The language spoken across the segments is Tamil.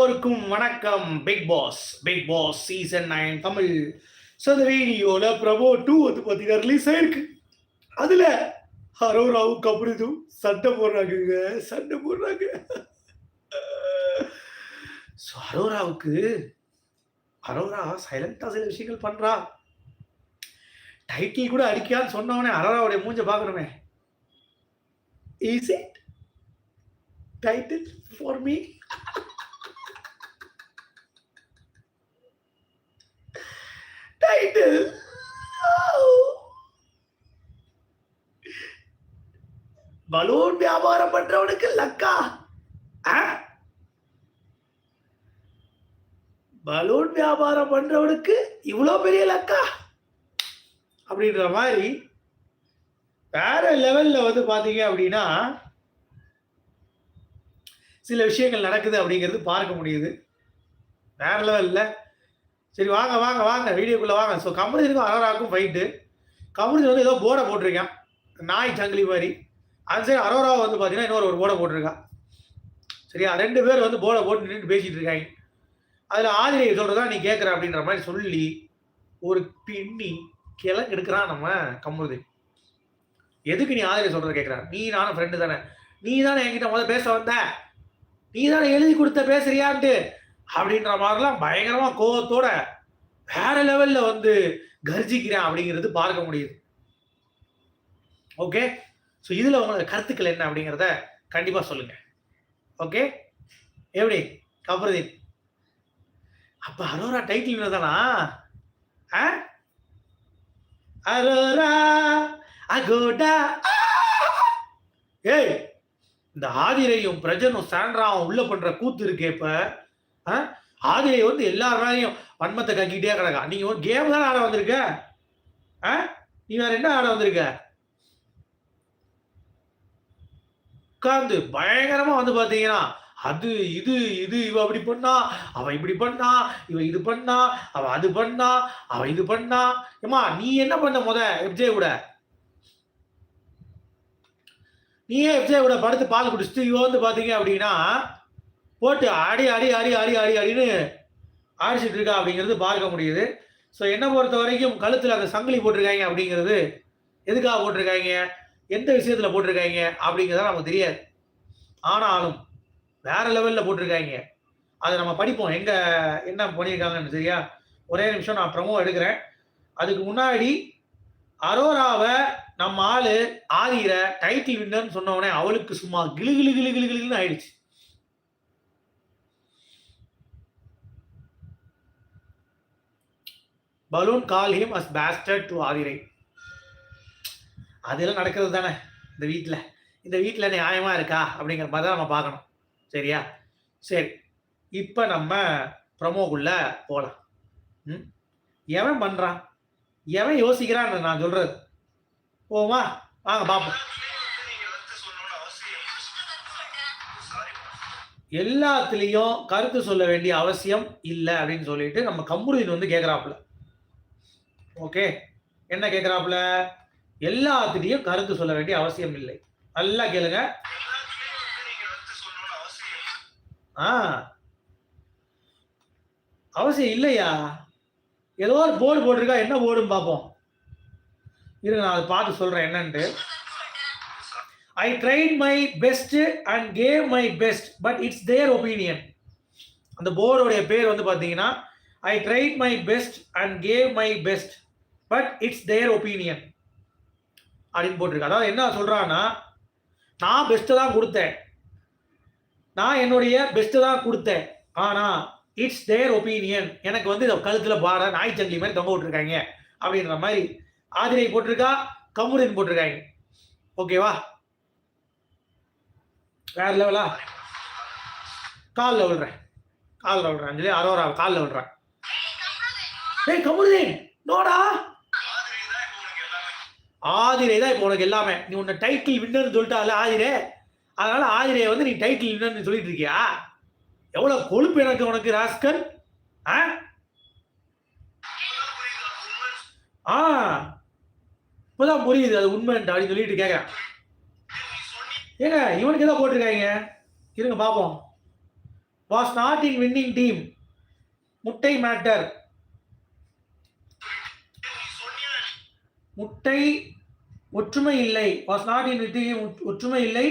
எல்லோருக்கும் வணக்கம். Big boss big boss season nine Tamil so இந்த வீடியோவில் பிரபோ டூ வந்து பார்த்தீங்கன்னா ரிலீஸ் ஆயிருக்கு. அதில் ஹரோராவும் கபடிதும் சண்டை போடுறாங்கங்க சண்டை போடுறாங்க. ஸோ ஹரோராவுக்கு ஹரோரா சைலண்டாக சில விஷயங்கள் பண்ணுறா டைட்டில் கூட அடிக்கான்னு சொன்னவனே ஹரோராவுடைய மூஞ்ச பார்க்கணுமே is it title for me balloon வியாபாரம் பண்றவனுக்கு லக்கா பலூன் வியாபாரம் பண்றவனுக்கு இவ்வளோ பெரிய லக்கா அப்படின்ற மாதிரி வேற லெவல்ல வந்து பாத்தீங்க அப்படின்னா சில விஷயங்கள் நடக்குது அப்படிங்கிறது பார்க்க முடியுது வேற லெவல்ல சரி வாங்க வாங்க வாங்க வீடியோக்குள்ளே வாங்க. ஸோ கமருதினுக்கும் அரோராவுக்கும் ஃபைட்டு கமருதி வந்து ஏதோ போர்டை போட்டிருக்கேன். நாய் சங்கிலி மாதிரி. அந்த சைடு அரோரா வந்து பார்த்தீங்கன்னா இன்னொரு ஒரு போர்டை போட்டிருக்கான் சரியா? ரெண்டு பேர் வந்து போர்டை போட்டு நின்று பேசிகிட்டு இருக்காங்க. அதில் ஆதிரியை சொல்கிறதா நீ கேட்குற அப்படின்ற மாதிரி சொல்லி ஒரு பின்னி கிழங்கு எடுக்கிறான் நம்ம கமருதி எதுக்கு நீ ஆதிரியை சொல்கிறத கேட்குறான் நீ நானும் ஃப்ரெண்டு தானே. நீ தானே என்கிட்ட முதல்ல பேச வந்த. நீ தானே எழுதி கொடுத்த பேசுறியான்ட்டு. அப்படின்ற மாதிரிலாம் பயங்கரமா கோவத்தோட வேற லெவல்ல வந்து கர்ஜிக்கிறேன் அப்படிங்கிறது பார்க்க முடியுது. ஓகே ஸோ இதுல உங்களோட கருத்துக்கள் என்ன அப்படிங்கிறத கண்டிப்பா சொல்லுங்க. ஓகே எப்படி? கபருதீன். அப்ப அரோரா டைட்டில் தானா? ஆ? அரோரா அகோடா. ஏய் இந்த ஆதிரையும் பிரஜனும் சாண்ட்ராவும் உள்ள பண்ற கூத்து இருக்கே இப்போ. ஆதிரை வந்து எல்லா வேலையும் வன்மத்தை கக்கிட்டே கிடக்கா. நீங்க ஒரு கேம் தானே ஆட வந்திருக்க? ஆ? நீ வேற என்ன ஆட வந்திருக்க? உட்காந்து பயங்கரமா வந்து பாத்தீங்கன்னா அது இது இது இவ அப்படி பண்ணா அவ இப்படி பண்ணா இவ இது பண்ணா அவ அது பண்ணா அவ இது பண்ணா. ஏமா நீ என்ன பண்ண முத எப்ஜே கூட? நீயே எப்ஜே கூட படுத்து பால் குடிச்சிட்டு இவ வந்து பாத்தீங்க அப்படின்னா போட்டு அடி அடி அடி அடி அடி அடின்னு ஆடிச்சிட்டு இருக்கா அப்படிங்கிறது பார்க்க முடியுது. ஸோ என்ன பொறுத்த வரைக்கும் கழுத்தில் அந்த சங்கிலி போட்டிருக்காங்க அப்படிங்கிறது எதுக்காக போட்டிருக்காங்க? எந்த விஷயத்தில் போட்டிருக்காங்க? அப்படிங்கிறத நமக்கு தெரியாது. ஆனாலும் வேற லெவலில் போட்டிருக்காங்க. அதை நம்ம படிப்போம். எங்கே என்ன பண்ணியிருக்காங்கன்னு சரியா? ஒரே நிமிஷம் நான் ப்ரமோ எடுக்கிறேன். அதுக்கு முன்னாடி அரோராவை நம்ம ஆள் ஆதிர டைட்டில் வின்னர்னு சொன்னவொடனே அவளுக்கு சும்மா கிளு கிளு கிளு கிளு கிளுன்னு ஆயிடுச்சு. Balloon call him as bastard to Aadhirai. அதெல்லாம் நடக்கிறது தானே இந்த வீட்டில் இந்த வீட்டில் நியாயமாக இருக்கா அப்படிங்கிற மாதிரி தான் நம்ம பார்க்கணும். சரியா? சரி. இப்போ நம்ம ப்ரமோக்குள்ள போகலாம் ம்? எவன் பண்ணுறான் எவன் யோசிக்கிறான் நான் சொல்கிறது போமா வாங்க பார்ப்போம். எல்லாத்துலேயும் கருத்து சொல்ல வேண்டிய அவசியம் இல்லை அப்படின்னு சொல்லிட்டு நம்ம கம்புருதின் வந்து கேட்குறாப்புல ஓகே என்ன கேட்குறாப்புல எல்லாத்துலேயும் கருத்து சொல்ல வேண்டிய அவசியம் இல்லை. நல்லா கேளுங்க. ஆ. அவசியம் இல்லையா? ஏதோ ஒரு போர்டு போட்டிருக்கா? என்ன போர்டுன்னு பார்ப்போம். இருங்க நான் அதை பார்த்து சொல்கிறேன் என்னன்ட்டு. I tried my best and gave my best but it's their opinion அந்த போர்டோடைய பேர் வந்து பார்த்தீங்கன்னா I tried my best and gave my best but it's their opinion அப்படின்னு போட்டிருக்கு. அதாவது என்ன சொல்கிறான்னா நான் பெஸ்ட்டு தான் கொடுத்தேன். நான் என்னுடைய பெஸ்ட்டு தான் கொடுத்தேன். ஆனா இட்ஸ் தேர் ஒப்பீனியன் எனக்கு வந்து இதை கழுத்தில் பாட நாய் சங்கிலி மாதிரி தொங்க விட்டுருக்காங்க. அப்படின்ற மாதிரி ஆதிரை போட்டிருக்கா கமுரின் போட்டிருக்காங்க. ஓகேவா வேற லெவலா காலில் விழுறேன். காலில் விழுறேன் அஞ்சலி அரோரா காலில் விழுறேன். ஏய் கமுருதீன்! நோடா ஆதிரை தான் இப்போ உனக்கு எல்லாமே. நீ உன்னை டைட்டில் வின்னர்னு சொல்லிட்டால ஆதிரே. அதனால ஆதிரையை வந்து நீ டைட்டில் வின்னர்னு சொல்லிட்டு இருக்கியா? எவ்வளோ கொழுப்பு எனக்கு உனக்கு ராஸ்கல்? ஆ? ஆ. இப்போதான் புரியுது அது உண்மைன்ட்டு அப்படின்னு சொல்லிட்டு கேட்குறேன் ஏங்க இவனுக்கு ஏதோ போட்டிருக்காங்க? இருங்க பார்ப்போம் was not in winning team முட்டை மேட்டர் முட்டை ஒற்றுமை இல்லை. வாஸ் நாட் இன் டீம் ஒற்றுமை இல்லை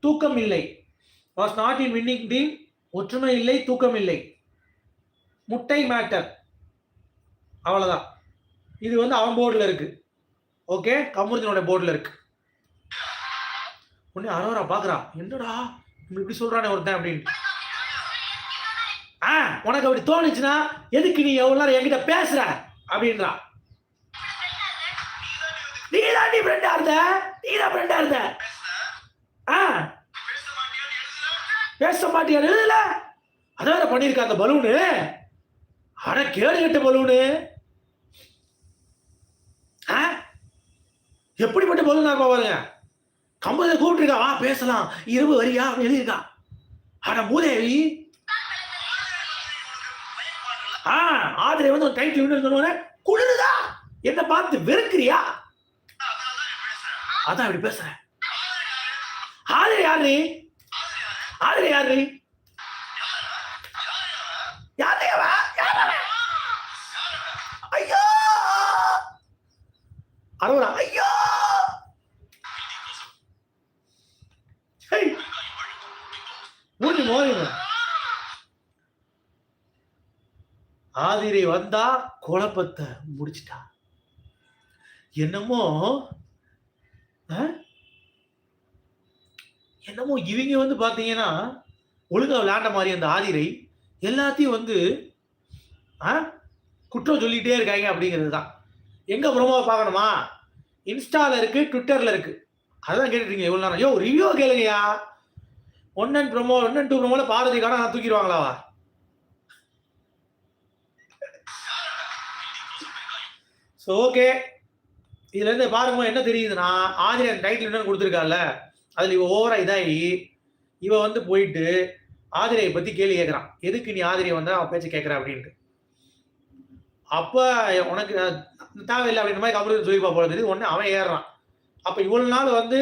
தூக்கம் இல்லை. Was not in winning team ஒற்றுமை இல்லை தூக்கம் இல்லை. முட்டை மேட்டர் அவ்வளோதான் இது வந்து அவன் போர்டில் இருக்கு. ஓகே கமருதனோட போர்டில் இருக்கு. உடனே அரோரா பார்க்குறான் என்னடா இப்படி சொல்கிறானே ஒருத்தன் அப்படின்ட்டு. ஆ உனக்கு அப்படி தோணுச்சுன்னா எதுக்கு நீ எவ்வளோ நேரம் என்கிட்ட பேசுற? அப்படின்றான் நீ தான் நீ ஃப்ரெண்டா இருந்த? நீ தான் ஃப்ரெண்டா இருந்த? ஆ? பேச மாட்டியா எழுதல அதான் பண்ணியிருக்க அந்த பலூனு? அட கேடு கட்ட பலூனு. ஆ? எப்படிப்பட்ட பலூன் நான் பாருங்க. கம்பதை கூப்பிட்டுருக்கா வா பேசலாம். இரவு வரியா? அப்படின்னு எழுதியிருக்கா. ஆனா மூதேவி. ஆ ஆதிரை வந்து ஒரு டைட்டில் வின்னு சொன்னோன்னே குளிருதா என்ன பார்த்து வெறுக்கிறியா? அதான் இப்படி பேசுறேன் ஆதிரை யாரு? ஆதிரை யாரு? யாரு யாரு அவன்? ஐயோ! அரோரா ஐயோ! ஹேய். மூடி மோதிங்க ஆதிரை வந்தா குழப்பத்தை முடிச்சிட்டா. என்னமோ என்னமோ இவங்க வந்து பார்த்தீங்கன்னா ஒழுங்காக விளையாண்ட மாதிரி அந்த ஆதிரை எல்லாத்தையும் வந்து ஆ? குற்றம் சொல்லிகிட்டே இருக்காங்க அப்படிங்கிறது தான். எங்கே ப்ரோமோவை பார்க்கணுமா? இன்ஸ்டாவில் இருக்குது ட்விட்டரில் இருக்குது அதுதான் கேட்டுட்டீங்க எவ்வளோ நேரம். யோ review கேளுங்கயா one and promo one and two ப்ரோமோல Bharathi காண நான் தூக்கிடுவாங்களாவா ஸோ ஓகே இதுல இருந்து பாருங்க என்ன தெரியுதுன்னா ஆதிரியன் டைட்டில் என்னன்னு கொடுத்துருக்கால அதுல இவ ஓவரா இதாகி இவ வந்து போயிட்டு ஆதிரியை பத்தி கேள்வி கேட்கறான். எதுக்கு நீ ஆதிரியை வந்து அவன் பேச்சு கேட்கற அப்படின்ட்டு. அப்ப உனக்கு தேவையில்லை அப்படின்ற மாதிரி கபடி சொல்லிப்பா போல தெரியுது. உடனே அவன் ஏறுறான். அப்ப இவ்வளவு நாள் வந்து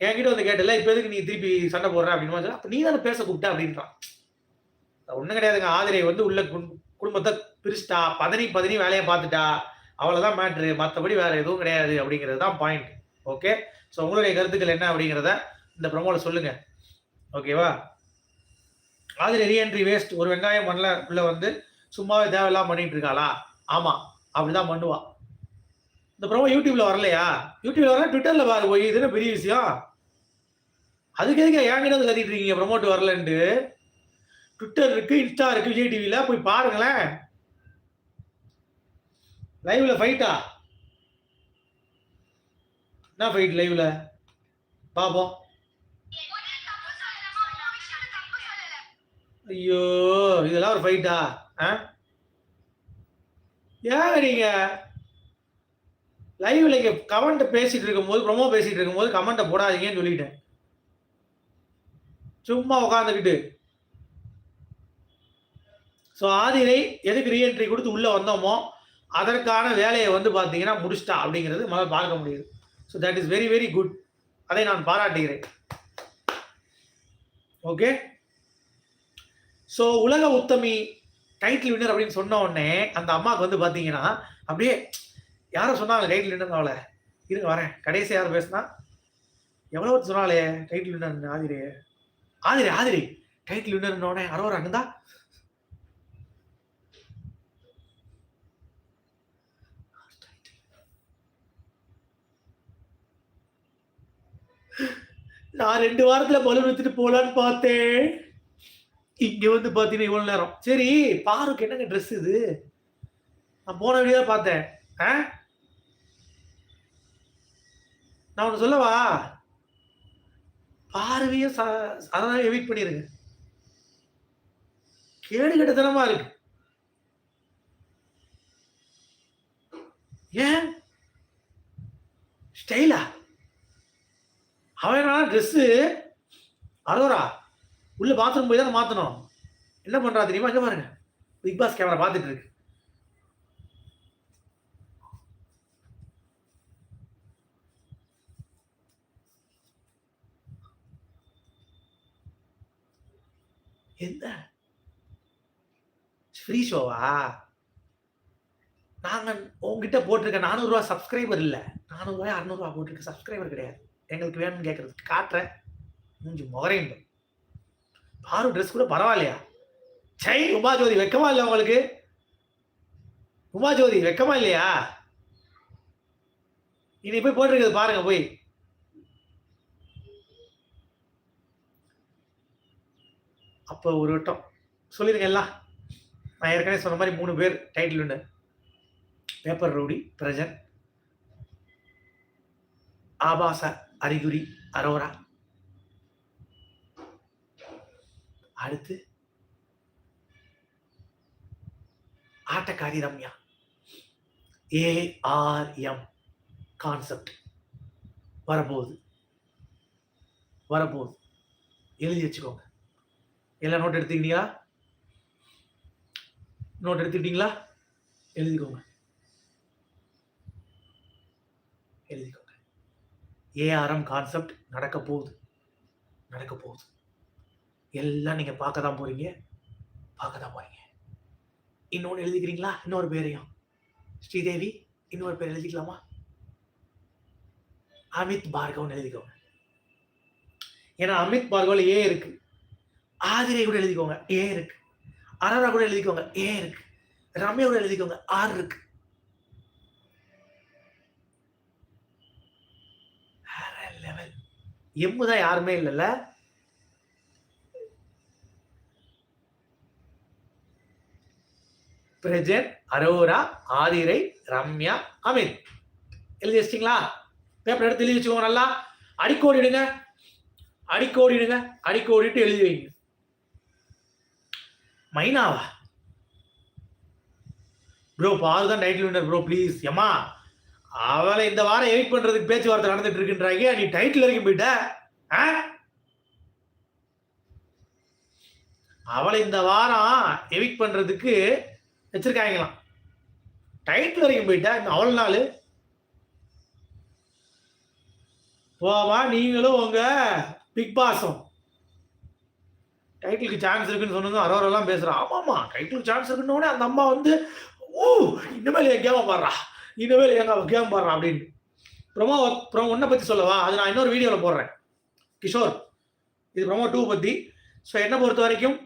என்கிட்ட வந்து கேட்டல இப்ப எதுக்கு நீ திருப்பி சண்டை போடுற அப்படின்னு சொல்லி, அப்ப நீ தானே பேச கூப்பிட்ட அப்படின்றான். ஒண்ணும் கிடையாதுங்க. ஆதிரை வந்து உள்ள குடும்பத்தை பிரிச்சுட்டா பதனி பதனி வேலையை பார்த்துட்டா அவ்வளவுதான் மேட்ரு மற்றபடி வேற எதுவும் கிடையாது அப்படிங்கிறது தான் பாயிண்ட் ஓகே ஸோ உங்களுடைய கருத்துக்கள் என்ன அப்படிங்கிறத இந்த ப்ரமோல சொல்லுங்க. ஓகேவா ஆதிரை ரீஎன்ட்ரி வேஸ்ட் ஒரு வெங்காயம் பண்ணல உள்ள வந்து சும்மாவே தேவையில்லாம பண்ணிட்டு இருக்காளா? ஆமா. அப்படிதான் பண்ணுவா. இந்த ப்ரோமோ யூடியூப்ல வரலையா? யூடியூப்ல வரல ட்விட்டர்ல பாரு போய். இது பெரிய விஷயம்? அதுக்கு எதுக்கு என்கிட்ட வந்து கத்திட்டு இருக்கீங்க? ப்ரமோட் வரலன்ட்டு. ட்விட்டர் இருக்கு இன்ஸ்டா இருக்கு விஜய் டிவியில போய் பாருங்களேன். லைவ்ல ஃபைட்டா என்ன ஃபைட் லைவ்ல பாப்போம். ஐயோ இதெல்லாம் ஒரு ஃபைட்டா ஆ? ஏங்க நீங்க லைவ்ல இங்க கமெண்ட் பேசிட்டு இருக்கும்போது ப்ரொமோ பேசிட்டு இருக்கும்போது கமெண்ட்டை போடாதீங்கன்னு சொல்லிட்டேன். சும்மா உட்காந்துக்கிட்டு ஸோ ஆதிரை எதுக்கு ரீஎன்ட்ரி கொடுத்து உள்ள வந்தோமோ அதற்கான வேலையை வந்து பார்த்தீங்கன்னா முடிச்சிட்டா அப்படிங்கிறது முதல்ல பார்க்க முடியுது. So that is very very good அதை நான் பாராட்டுகிறேன். ஓகே ஸோ உலக உத்தமி டைட்டில் வின்னர் அப்படின்னு சொன்ன உடனே அந்த அம்மாவுக்கு வந்து பார்த்தீங்கன்னா அப்படியே யாரோ சொன்னாங்க டைட்டில் வின்னர் அவளை. இருங்க வரேன். கடைசி யார் பேசுனா? எவ்வளோ சொன்னாலே டைட்டில் வின்னர் ஆதிரே. ஆதிரே ஆதிரி. டைட்டில் வின்னர் அரோரா இருந்தா நான் ரெண்டு வாரத்துல பலூன் எடுத்துட்டு போலான்னு பார்த்தேன். இங்க வந்து பாத்தீங்கன்னா இவ்வளவு நேரம். சரி பாருக்கு என்னங்க ட்ரெஸ் இது? நான் போன வீடியோ பார்த்தேன். ஆ? நான் ஒன்று சொல்லவா? பார்வையும் ச- எவிட் பண்ணிருங்க. கேடு கட்டத்தனமா இருக்கு. ஏன்? ஸ்டைலா? அவன் ட்ரெஸ்ஸு அரோரா உள்ள பாத்ரூம் போய் தானே மாற்றணும் என்ன பண்ணுறா தெரியுமா? இங்கே பாருங்க. பிக் பாஸ் கேமரா பார்த்துட்டு இருக்கு. என்ன? ஃப்ரீ ஷோவா நாங்கள் உங்ககிட்ட போட்டிருக்க நானூறுரூவா சப்ஸ்கிரைபர் இல்லை. நானூறுரூவா அறநூறுவா போட்டிருக்க சப்ஸ்கிரைபர் கிடையாது. எங்களுக்கு வேணும்னு கேட்குறதுக்கு காட்டுறேன். மூஞ்சி முகரையும் பாரு. ட்ரெஸ் கூட பரவாயில்லையா? சை உமாஜோதி வெக்கமா இல்லை உங்களுக்கு? உமாஜோதி வெக்கமா இல்லையா? இனி போய் போட்டிருக்கிறது பாருங்க போய். அப்போ ஒரு வட்டம். சொல்லிடுங்க எல்லாம். நான் ஏற்கனவே சொன்ன மாதிரி மூணு பேர் டைட்டில் உண்டு. பேப்பர் ரவுடி பிரஜன் ஆபாச அறிகுறி அரோரா. அடுத்து ஆட்டக்காரி ரம்யா. ஏஆர்எம் கான்செப்ட் வரப்போகுது. வரப்போகுது. எழுதி வச்சுக்கோங்க. எல்லாம் நோட் எடுத்துக்கிட்டீங்களா? நோட் எடுத்துக்கிட்டீங்களா? எழுதிக்கோங்க. எழுதிக்கோங்க. ஏஆர்எம் கான்செப்ட் நடக்க போகுது. நடக்க போகுது. எல்லாம் நீங்கள் பார்க்க தான் போகிறீங்க பார்க்க தான் போகிறீங்க இன்னொன்று எழுதிக்கிறீங்களா? இன்னொரு பேரையும். ஸ்ரீதேவி இன்னொரு பேர் எழுதிக்கலாமா? அமித் பார்கவன் எழுதிக்கோங்க. ஏன்னா அமித் பார்கவில் ஏ இருக்கு. ஆதிரை கூட எழுதிக்கோங்க. ஏ இருக்கு. அரோரா கூட எழுதிக்கோங்க. ஏ இருக்கு. ரம்யா கூட எழுதிக்கோங்க. ஆர் இருக்கு வேற லெவல் எம்மு தான் யாருமே இல்லைல்ல. பிரஜன் அரோரா ஆதிரை ரம்யா அமித் எழுதி வச்சிட்டீங்களா பேப்பர் எடுத்து எழுதி வச்சுக்கோங்க நல்லா. அடிக்கோடிடுங்க. அடிக்கோடிடுங்க. அடிக்கோடிட்டு எழுதி வைங்க. மைனாவா? ப்ரோ பாரு தான் டைட்டில் வின்னர் ப்ரோ ப்ளீஸ் எம்மா அவளை இந்த வாரம் எவிட் பண்றதுக்கு பேச்சுவார்த்தை நடந்துட்டு இருக்குன்றாங்க நீ டைட்டில் வரைக்கும் போயிட்ட. ஆ? அவளை இந்த வாரம் எவிக் பண்றதுக்கு வச்சிருக்காங்களாம். டைட்டில் வரைக்கும் போயிட்டா. இன்னும் அவ்வளோ நாள். போவா நீங்களும் உங்க பிக் பாஸும். டைட்டிலுக்கு சான்ஸ் இருக்குன்னு சொன்னதும் அரோரெல்லாம் பேசுறான் ஆமாம்மா டைட்டிலுக்கு சான்ஸ் இருக்குன்னு உடனே அந்த அம்மா வந்து ஓ இனிமேல் எங்கேயாவது பாடுறா இனிமேல் எங்க கேம் போடுறான் அப்படின்னு. ப்ரொமோ ப்ரொமோ ஒன்றை பற்றி சொல்லவா? அது நான் இன்னொரு வீடியோவில் போடுறேன். கிஷோர் இது ப்ரொமோ டூ பற்றி ஸோ என்னை பொறுத்த வரைக்கும்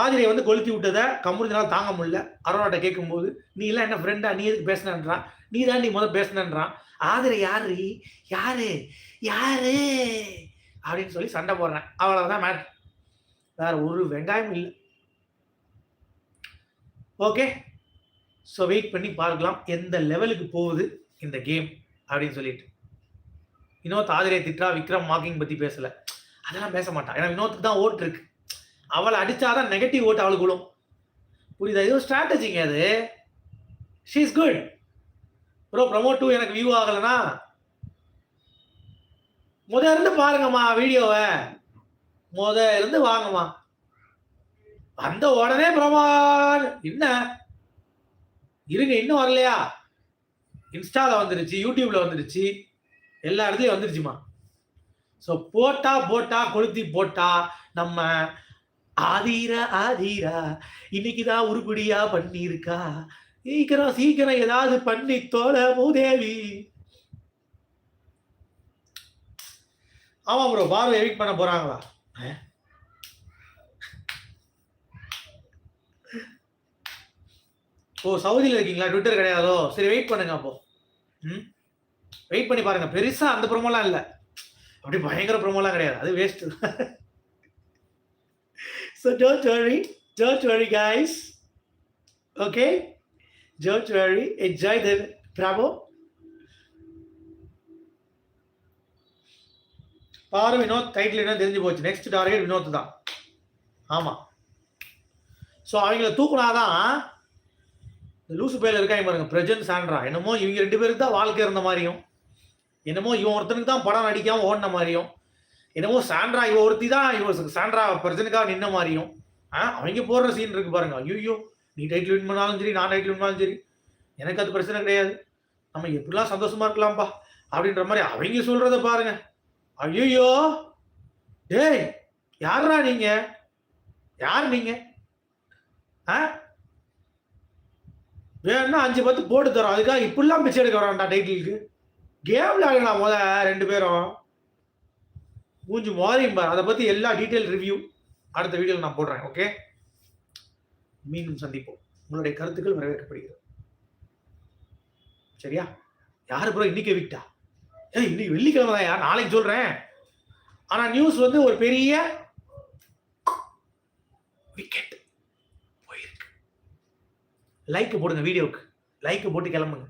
ஆதிரை வந்து கொளுத்தி விட்டதை கமுருதினால் தாங்க முடியல. அருணாட்ட கேட்கும்போது நீ எல்லாம் என்ன ஃப்ரெண்டா நீ எதுக்கு பேசினன்றான் நீ தான் நீ முதல் பேசினன்றான் ஆதிரை யாரு? யாரு? யாரு? அப்படின்னு சொல்லி சண்டை போடுறேன். அவ்வளோதான் மேட் வேற ஒரு வெங்காயம் இல்லை. ஓகே ஸோ வெயிட் பண்ணி பார்க்கலாம் எந்த லெவலுக்கு போகுது இந்த கேம் அப்படின்னு சொல்லிட்டு. வினோத் ஆதிரை திட்டா விக்ரம் மார்க்கிங் பற்றி பேசலை. அதெல்லாம் பேச மாட்டான் ஏன்னா வினோத்துக்கு தான் ஓட்டு இருக்கு. அவளை அடித்தாதான் நெகட்டிவ் ஓட்டு அவளுக்கு விழும். புரியுதா? இது ஸ்ட்ராட்டஜிங்க அது. She is good bro promote to எனக்கு வியூ ஆகலைன்னா முத இருந்து பாருங்கம்மா வீடியோவை. முத இருந்து வாங்கம்மா. வந்த உடனே பிரமான். என்ன? இருங்க இன்னும் வரலையா? இன்ஸ்டால வந்துருச்சு யூடியூப்ல வந்துருச்சு. எல்லா இடத்துலயும் வந்துருச்சுமா. ஸோ போட்டா போட்டா கொளுத்தி போட்டா நம்ம ஆதீரா ஆதீரா இன்னைக்குதான் உருப்படியா பண்ணியிருக்கா? சீக்கிரம் சீக்கிரம் ஏதாவது பண்ணி தோல மூதேவி ஆமா ப்ரோ பார்வை எவிக் பண்ண போறாங்களா? ஓ சவுதியில் இருக்கீங்களா? ட்விட்டர் கிடையாதோ? சரி வெயிட் பண்ணுங்க அப்போ. ம்? வெயிட் பண்ணி பாருங்க. பெருசா அந்த ப்ரோமோலாம் இல்லை. அப்படி பயங்கர ப்ரோமோலாம் கிடையாது. அது waste so don't worry don't worry guys okay don't worry enjoy the promo பாரு வினோத் டைட்டில் என்ன தெரிஞ்சு போச்சு. நெக்ஸ்ட் டார்கெட் வினோத் தான். ஆமாம் ஸோ அவங்கள தூக்குனாதான் இந்த லூசு பேர்ல இருக்காங்க பாருங்க பிரஜன் சாண்ட்ரா. என்னமோ இவங்க ரெண்டு பேருக்கு தான் வாழ்க்கை இருந்த மாதிரியும். என்னமோ இவன் ஒருத்தனுக்கு தான் படம் நடிக்காம ஓடின மாதிரியும். என்னமோ சாண்ட்ரா இவ ஒருத்தி தான் இவ சாண்ட்ரா பிரஜனுக்காக நின்ன மாதிரியும். ஆ அவங்க போடுற சீன் இருக்கு பாருங்க. ஐயோ நீ டைட்டில் வின் பண்ணாலும் சரி நான் டைட்டில் வின் பண்ணாலும் சரி எனக்கு அது பிரச்சனை கிடையாது. நம்ம எப்படிலாம் சந்தோஷமா இருக்கலாம்ப்பா அப்படின்ற மாதிரி அவங்க சொல்றத பாருங்க. ஐயோ டேய் யாரா நீங்க? யார் நீங்க? ஆ? வேணும்னா அஞ்சு பத்து போட்டு தரோம். அதுக்காக இப்படிலாம் பிச்சை எடுக்க வரான்டா டைட்டிலுக்கு கேம் விளையாடலாம் முத ரெண்டு பேரும். மூஞ்சி மாறியும் பார். அதை பத்தி எல்லா டீட்டெயில் ரிவ்யூ அடுத்த வீடியோவில் நான் போடுறேன் ஓகே மீண்டும் சந்திப்போம். உங்களுடைய கருத்துக்கள் வரவேற்கப்படுகிறது. சரியா? யாரு ப்ரோ இன்னைக்கு விட்டா ஏய் இன்னைக்கு வெள்ளிக்கிழமை தான் யார் நாளைக்கு சொல்றேன். ஆனா நியூஸ் வந்து ஒரு பெரிய விக்கெட் லைக் போடுங்க வீடியோவுக்கு லைக் போட்டு கிளம்புங்க.